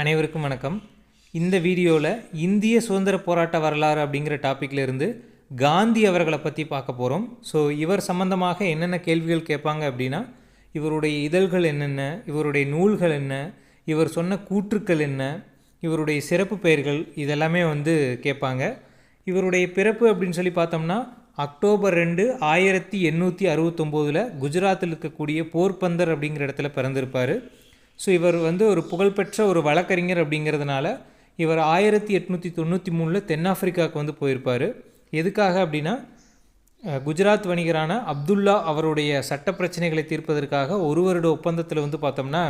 அனைவருக்கும் வணக்கம். இந்த வீடியோவில் இந்திய சுதந்திர போராட்ட வரலாறு அப்படிங்கிற டாப்பிக்லேருந்து காந்தி அவர்களை பற்றி பார்க்க போகிறோம் ஸோ இவர் சம்பந்தமாக என்னென்ன கேள்விகள் கேட்பாங்க அப்படின்னா இவருடைய இதழ்கள் என்னென்ன இவருடைய நூல்கள் என்ன இவர் சொன்ன கூற்றுக்கள் என்ன இவருடைய சிறப்பு பெயர்கள் இதெல்லாமே வந்து கேட்பாங்க. இவருடைய பிறப்பு அப்படின்னு சொல்லி பார்த்தோம்னா அக்டோபர் ரெண்டு ஆயிரத்தி எண்ணூற்றி அறுபத்தொம்போதில் குஜராத்தில் இருக்கக்கூடிய போர்பந்தர் அப்படிங்கிற இடத்துல பிறந்திருப்பார். ஸோ இவர் வந்து ஒரு புகழ்பெற்ற ஒரு வழக்கறிஞர் அப்படிங்கிறதுனால இவர் ஆயிரத்தி எட்நூற்றி தொண்ணூற்றி மூணில் தென்னாப்பிரிக்காவுக்கு வந்து போயிருப்பார். எதுக்காக அப்படின்னா குஜராத் வணிகரான அப்துல்லா அவருடைய சட்ட பிரச்சனைகளை தீர்ப்பதற்காக ஒரு வருட ஒப்பந்தத்தில் வந்து பார்த்தோம்னா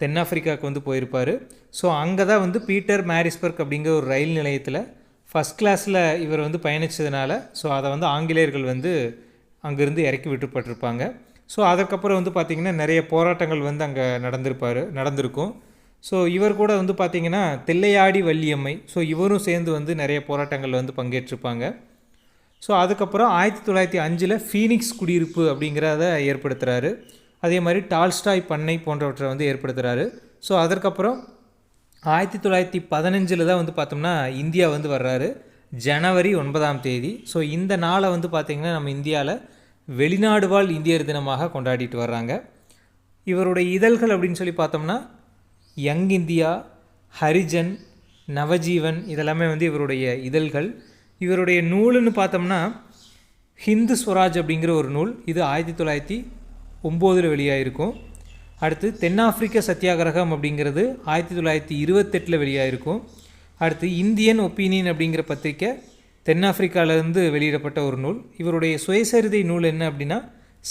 தென்னாப்பிரிக்காவுக்கு வந்து போயிருப்பார். ஸோ அங்கே தான் வந்து பீட்டர் மேரிஸ்பர்க் அப்படிங்கிற ஒரு ரயில் நிலையத்தில் ஃபஸ்ட் கிளாஸில் இவர் வந்து பயணித்ததுனால ஸோ அதை வந்து ஆங்கிலேயர்கள் வந்து அங்கேருந்து இறக்கி விட்டுப்பட்டிருப்பாங்க. ஸோ அதுக்கப்புறம் வந்து பார்த்திங்கன்னா நிறைய போராட்டங்கள் வந்து அங்கே நடந்திருப்பார் நடந்திருக்கும். ஸோ இவர் கூட வந்து பார்த்திங்கன்னா தில்லையாடி வள்ளியம்மை. ஸோ இவரும் சேர்ந்து வந்து நிறைய போராட்டங்களில் வந்து பங்கேற்றிருப்பாங்க. ஸோ அதுக்கப்புறம் ஆயிரத்தி தொள்ளாயிரத்தி அஞ்சில் ஃபீனிக்ஸ் குடியிருப்பு அப்படிங்கிறத ஏற்படுத்துகிறாரு அதே மாதிரி டால்ஸ்டாய் பண்ணை போன்றவற்றை வந்து ஏற்படுத்துகிறாரு ஸோ அதற்கப்புறம் ஆயிரத்தி தொள்ளாயிரத்தி பதினஞ்சில் தான் வந்து பார்த்தோம்னா இந்தியா வந்து வர்றாரு. ஜனவரி ஒன்பதாம் தேதி. ஸோ இந்த நாளை வந்து பார்த்திங்கன்னா நம்ம இந்தியாவில் வெளிநாடு வாழ் இந்தியர் தினமாக கொண்டாடிட்டு வர்றாங்க. இவருடைய இதழ்கள் அப்படின்னு சொல்லி பார்த்தோம்னா யங் இந்தியா ஹரிஜன் நவஜீவன் இதெல்லாமே வந்து இவருடைய இதழ்கள். இவருடைய நூலுன்னு பார்த்தோம்னா ஹிந்து ஸ்வராஜ் அப்படிங்கிற ஒரு நூல். இது ஆயிரத்தி தொள்ளாயிரத்தி ஒம்போதில் வெளியாகிருக்கும் அடுத்து தென்னாப்பிரிக்க சத்தியாகிரகம் அப்படிங்கிறது ஆயிரத்தி தொள்ளாயிரத்தி இருபத்தெட்டில் வெளியாகிருக்கும் அடுத்து இந்தியன் ஒப்பீனியன் அப்படிங்கிற பத்திரிக்கை தென்னாப்பிரிக்காவிலேருந்து வெளியிடப்பட்ட ஒரு நூல். இவருடைய சுயசரிதை நூல் என்ன அப்படின்னா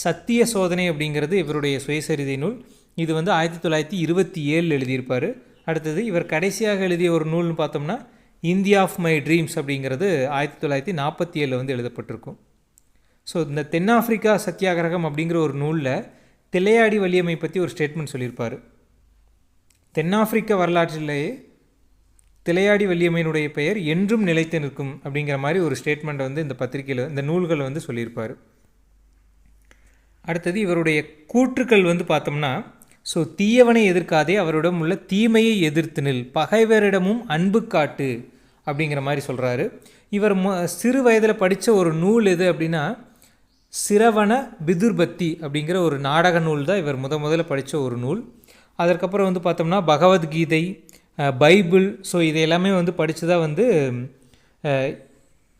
சத்திய சோதனை அப்படிங்கிறது இவருடைய சுயசரிதை நூல். இது வந்து ஆயிரத்தி தொள்ளாயிரத்தி இருபத்தி ஏழில் எழுதியிருப்பார். அடுத்தது இவர் கடைசியாக எழுதிய ஒரு நூல்னு பார்த்தோம்னா இந்தியா ஆஃப் மை ட்ரீம்ஸ் அப்படிங்கிறது ஆயிரத்தி தொள்ளாயிரத்தி நாற்பத்தி ஏழில் வந்து எழுதப்பட்டிருக்கும். ஸோ இந்த தென்னாப்பிரிக்கா சத்தியாகிரகம் அப்படிங்கிற ஒரு நூலில் திளையாடி வலியமை பற்றி ஒரு ஸ்டேட்மெண்ட் சொல்லியிருப்பார். தென்னாப்பிரிக்க வரலாற்றிலேயே திலையாடி வள்ளியம்மையினுடைய பெயர் என்றும் நிலைத்து நிற்கும் அப்படிங்கிற மாதிரி ஒரு ஸ்டேட்மெண்ட்டை வந்து இந்த பத்திரிகையில் இந்த நூல்கள் வந்து சொல்லியிருப்பார். அடுத்தது இவருடைய கூற்றுக்கள் வந்து பார்த்தோம்னா ஸோ தீயவனை எதிர்க்காதே அவரிடம் உள்ள தீமையை எதிர்த்து நில். பகைவரிடமும் அன்பு காட்டு. அப்படிங்கிற மாதிரி சொல்கிறாரு இவர் ம சிறு வயதில் படித்த ஒரு நூல் எது அப்படின்னா சிரவண பிதுர்பத்தி அப்படிங்கிற ஒரு நாடக நூல் தான் இவர் முத முதல்ல படித்த ஒரு நூல். அதற்கப்புறம் வந்து பார்த்தோம்னா பகவத்கீதை பைபிள் ஸோ இது எல்லாமே வந்து படித்து தான் வந்து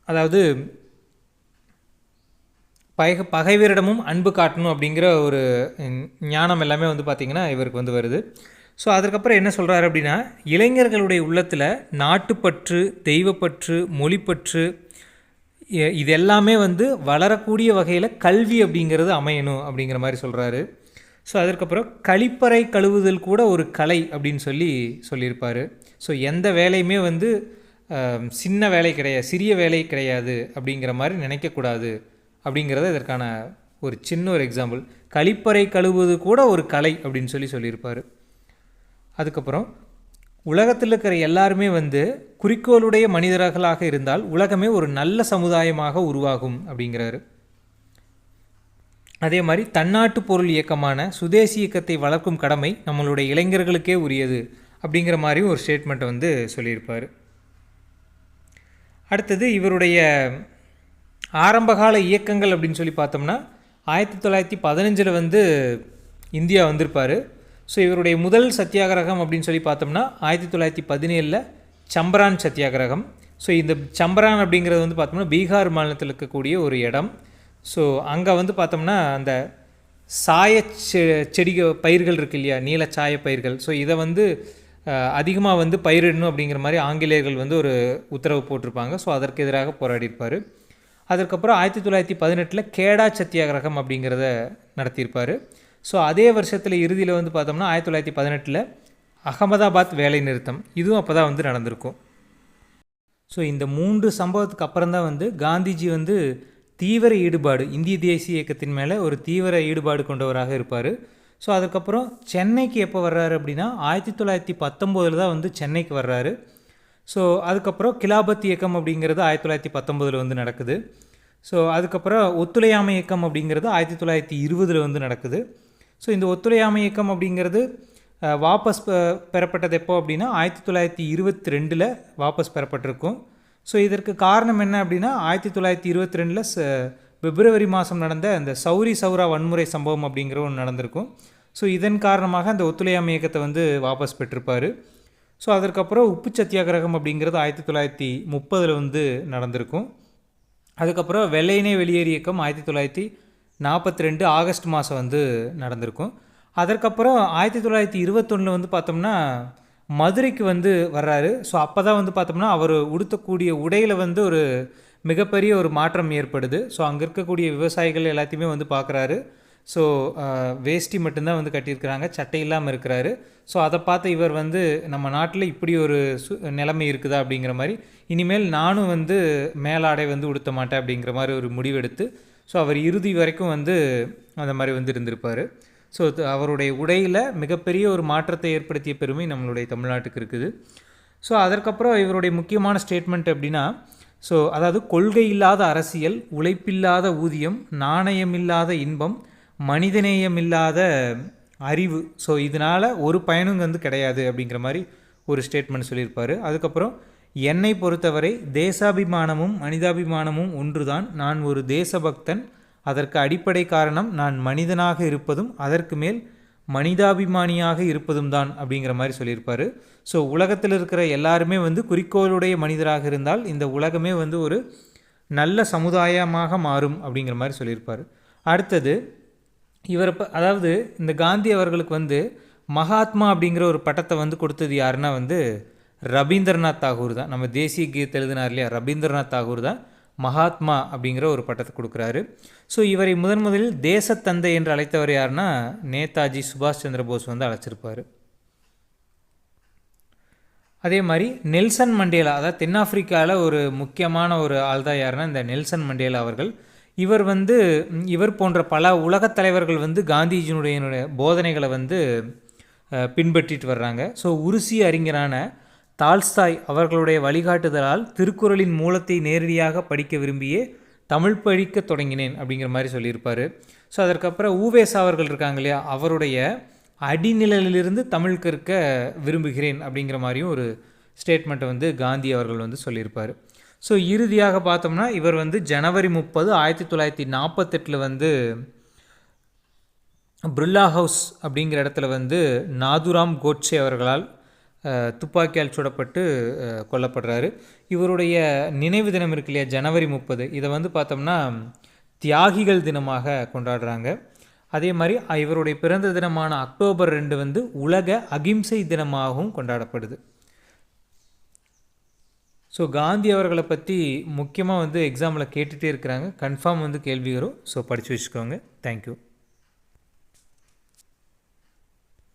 அதாவது பக பகைவரிடமும் அன்பு காட்டணும் அப்படிங்கிற ஒரு ஞானம் எல்லாமே வந்து பார்த்திங்கன்னா இவருக்கு வந்து வருது. ஸோ அதுக்கப்புறம் என்ன சொல்கிறாரு அப்படின்னா இளைஞர்களுடைய உள்ளத்தில் நாட்டுப்பற்று தெய்வப்பற்று மொழிப்பற்று இ- இது எல்லாமே வந்து வளரக்கூடிய வகையில் கல்வி அப்படிங்கிறது அமையணும் அப்படிங்கிற மாதிரி சொல்கிறாரு ஸோ அதற்கப்புறம் கழிப்பறை கழுவுதல் கூட ஒரு கலை அப்படின்னு சொல்லி சொல்லியிருப்பார். ஸோ எந்த வேலையுமே வந்து சின்ன வேலை கிடையாது சிறிய வேலை கிடையாது அப்படிங்கிற மாதிரி நினைக்கக்கூடாது அப்படிங்கிறது இதற்கான ஒரு சின்ன ஒரு எக்ஸாம்பிள் கழிப்பறை கழுவுவது கூட ஒரு கலை அப்படின்னு சொல்லி சொல்லியிருப்பார். அதுக்கப்புறம் உலகத்தில் இருக்கிற எல்லாருமே வந்து குறிக்கோளுடைய மனிதர்களாக இருந்தால் உலகமே ஒரு நல்ல சமுதாயமாக உருவாகும் அப்படிங்கிறாரு. அதே மாதிரி தன்னாட்டு பொருள் இயக்கமான சுதேசி இயக்கத்தை வளர்க்கும் கடமை நம்மளுடைய இளைஞர்களுக்கே உரியது அப்படிங்கிற மாதிரி ஒரு ஸ்டேட்மெண்ட்டை வந்து சொல்லியிருப்பார். அடுத்தது இவருடைய ஆரம்பகால இயக்கங்கள் அப்படின்னு சொல்லி பார்த்தோம்னா ஆயிரத்தி தொள்ளாயிரத்தி பதினஞ்சில் வந்து இந்தியா வந்திருப்பார். ஸோ இவருடைய முதல் சத்தியாகிரகம் அப்படின்னு சொல்லி பார்த்தோம்னா ஆயிரத்தி தொள்ளாயிரத்தி பதினேழில் சம்பரான் சத்தியாகிரகம். ஸோ இந்த சம்பரான் அப்படிங்கிறது வந்து பார்த்தோம்னா பீகார் மாநிலத்தில் இருக்கக்கூடிய ஒரு இடம். ஸோ அங்கே வந்து பார்த்தோம்னா அந்த சாய செ- செடிக பயிர்கள் இருக்கு இல்லையா? நீல சாய பயிர்கள். ஸோ இதை வந்து அதிகமாக வந்து பயிரிடணும் அப்படிங்கிற மாதிரி ஆங்கிலேயர்கள் வந்து ஒரு உத்தரவு போட்டிருப்பாங்க. ஸோ அதற்கு எதிராக போராடியிருப்பார். அதற்கப்புறம் ஆயிரத்தி தொள்ளாயிரத்தி பதினெட்டில் கேடா சத்தியாகிரகம் அப்படிங்கிறத நடத்தியிருப்பார். ஸோ அதே வருஷத்தில் இறுதியில் வந்து பார்த்தோம்னா ஆயிரத்தி தொள்ளாயிரத்தி பதினெட்டில் அகமதாபாத் வேலை நிறுத்தம். இதுவும் அப்போ தான் வந்து நடந்திருக்கும். ஸோ இந்த மூன்று சம்பவத்துக்கு அப்புறம் தான் வந்து காந்திஜி வந்து தீவிர ஈடுபாடு இந்திய தேசிய இயக்கத்தின் மேலே ஒரு தீவிர ஈடுபாடு கொண்டவராக இருப்பார். ஸோ அதுக்கப்புறம் சென்னைக்கு எப்போ வர்றாரு அப்படின்னா ஆயிரத்தி தொள்ளாயிரத்தி பத்தொம்போதில் தான் வந்து சென்னைக்கு வர்றாரு. ஸோ அதுக்கப்புறம் கிலாபத் இயக்கம் அப்படிங்கிறது ஆயிரத்தி தொள்ளாயிரத்தி பத்தொம்போதில் வந்து நடக்குது. ஸோ அதுக்கப்புறம் ஒத்துழையாமை இயக்கம் அப்படிங்கிறது ஆயிரத்தி தொள்ளாயிரத்தி இருபதில் வந்து நடக்குது. ஸோ இந்த ஒத்துழையாமை இயக்கம் அப்படிங்கிறது வாபஸ் பெறப்பட்டது எப்போ அப்படின்னா ஆயிரத்தி தொள்ளாயிரத்தி இருபத்தி ரெண்டில் வாபஸ் பெறப்பட்டிருக்கும். ஸோ இதற்கு காரணம் என்ன அப்படின்னா ஆயிரத்தி தொள்ளாயிரத்தி இருபத்தி ரெண்டில் பிப்ரவரி மாதம் நடந்த அந்த சௌரி சௌரா வன்முறை சம்பவம் அப்படிங்கிற ஒன்று நடந்திருக்கும். ஸோ இதன் காரணமாக அந்த ஒத்துழையாமை இயக்கத்தை வந்து வாபஸ் பெற்றிருப்பார். ஸோ அதற்கப்புறம் உப்பு சத்தியாகிரகம் அப்படிங்கிறது ஆயிரத்தி தொள்ளாயிரத்தி முப்பதில் வந்து நடந்திருக்கும். அதுக்கப்புறம் வெள்ளையினை வெளியேறு இயக்கம் ஆயிரத்தி தொள்ளாயிரத்தி நாற்பத்தி ரெண்டு ஆகஸ்ட் மாதம் வந்து நடந்திருக்கும். அதற்கப்புறம் ஆயிரத்தி தொள்ளாயிரத்தி இருபத்தொன்னில் வந்து பார்த்தோம்னா மதுரைக்கு வந்து வர்றாரு. ஸோ அப்போ தான் வந்து பார்த்தோம்னா அவர் உடுத்தக்கூடிய உடையில் வந்து ஒரு மிகப்பெரிய ஒரு மாற்றம் ஏற்படுது. ஸோ அங்கே இருக்கக்கூடிய விவசாயிகள் எல்லாத்தையுமே வந்து பார்க்குறாரு ஸோ வேஷ்டி மட்டும்தான் வந்து கட்டியிருக்கிறாங்க. சட்டை இல்லாமல் இருக்கிறாரு. ஸோ அதை பார்த்து இவர் வந்து நம்ம நாட்டில் இப்படி ஒரு சு நிலைமை இருக்குதா அப்படிங்கிற மாதிரி இனிமேல் நானும் வந்து மேலாடை வந்து உடுத்த மாட்டேன் அப்படிங்கிற மாதிரி ஒரு முடிவெடுத்து ஸோ அவர் இறுதி வரைக்கும் வந்து அந்த மாதிரி வந்து இருந்திருப்பார். ஸோ அவருடைய உடையில் மிகப்பெரிய ஒரு மாற்றத்தை ஏற்படுத்திய பெருமை நம்மளுடைய தமிழ்நாட்டுக்கு இருக்குது. ஸோ அதற்கப்புறம் இவருடைய முக்கியமான ஸ்டேட்மெண்ட் அப்படின்னா ஸோ அதாவது கொள்கை இல்லாத அரசியல் உழைப்பில்லாத ஊதியம் நாணயமில்லாத இன்பம் மனிதநேயமில்லாத அறிவு. ஸோ இதனால் ஒரு பயனும் வந்து கிடையாது அப்படிங்கிற மாதிரி ஒரு ஸ்டேட்மெண்ட் சொல்லியிருப்பார். அதுக்கப்புறம் என்னை பொறுத்தவரை தேசாபிமானமும் மனிதாபிமானமும் ஒன்றுதான். நான் ஒரு தேசபக்தன். அதற்கு அடிப்படை காரணம் நான் மனிதனாக இருப்பதும் அதற்கு மேல் மனிதாபிமானியாக இருப்பதும் தான் அப்படிங்கிற மாதிரி சொல்லியிருப்பார். ஸோ உலகத்தில் இருக்கிற எல்லாருமே வந்து குறிக்கோளுடைய மனிதராக இருந்தால் இந்த உலகமே வந்து ஒரு நல்ல சமுதாயமாக மாறும் அப்படிங்கிற மாதிரி சொல்லியிருப்பார். அடுத்தது இவர் இப்போ அதாவது இந்த காந்தி அவர்களுக்கு வந்து மகாத்மா அப்படிங்கிற ஒரு பட்டத்தை வந்து கொடுத்தது யாருன்னா வந்து ரவீந்திரநாத் தாகூர் தான். நம்ம தேசிய கீதத்தை எழுதினார் இல்லையா? ரவீந்திரநாத் தாகூர் தான். மகாத்மா அப்படிங்கிற ஒரு பட்டத்தை கொடுக்குறாரு. ஸோ இவரை முதன் முதலில் தேசத்தந்தை என்று அழைத்தவர் யாருன்னா நேதாஜி சுபாஷ் சந்திர போஸ் வந்து அழைச்சிருப்பார். அதே மாதிரி நெல்சன் மண்டேலா அதாவது தென்னாப்பிரிக்காவில் ஒரு முக்கியமான ஒரு ஆள் தான் யாருன்னா இந்த நெல்சன் மண்டேலா அவர்கள். இவர் வந்து இவர் போன்ற பல உலகத் தலைவர்கள் வந்து காந்திஜியினுடைய போதனைகளை வந்து பின்பற்றிட்டு வர்றாங்க. ஸோ உருசி அறிஞரான தால்ஸ்தாய் அவர்களுடைய வழிகாட்டுதலால் திருக்குறளின் மூலத்தை நேரடியாக படிக்க விரும்பியே தமிழ் படிக்க தொடங்கினேன் அப்படிங்கிற மாதிரி சொல்லியிருப்பார். ஸோ அதற்கப்புறம் ஊவேசா அவர்கள் இருக்காங்க இல்லையா அவருடைய அடிநிலையிலிருந்து தமிழ் கற்க விரும்புகிறேன் அப்படிங்கிற மாதிரியும் ஒரு ஸ்டேட்மெண்ட்டை வந்து காந்தி அவர்கள் வந்து சொல்லியிருப்பார். ஸோ இறுதியாக பார்த்தோம்னா இவர் வந்து ஜனவரி முப்பது ஆயிரத்தி தொள்ளாயிரத்தி நாற்பத்தெட்டில் வந்து பிர்லா ஹவுஸ் அப்படிங்கிற இடத்துல வந்து நாதுராம் கோட்சே அவர்களால் துப்பாக்கியால் சுடப்பட்டு கொல்லப்படுறாரு. இவருடைய நினைவு தினம் இருக்கு இல்லையா? ஜனவரி முப்பது. இதை வந்து பார்த்தோம்னா தியாகிகள் தினமாக கொண்டாடுறாங்க. அதே மாதிரி இவருடைய பிறந்த தினமான அக்டோபர் ரெண்டு வந்து உலக அகிம்சை தினமாகவும் கொண்டாடப்படுது. ஸோ காந்தி அவர்களை பற்றி முக்கியமாக வந்து எக்ஸாமில் கேட்டுகிட்டே இருக்கிறாங்க. கன்ஃபார்ம் வந்து கேள்வி வரும். ஸோ படித்து வச்சுக்கோங்க. தேங்க்யூ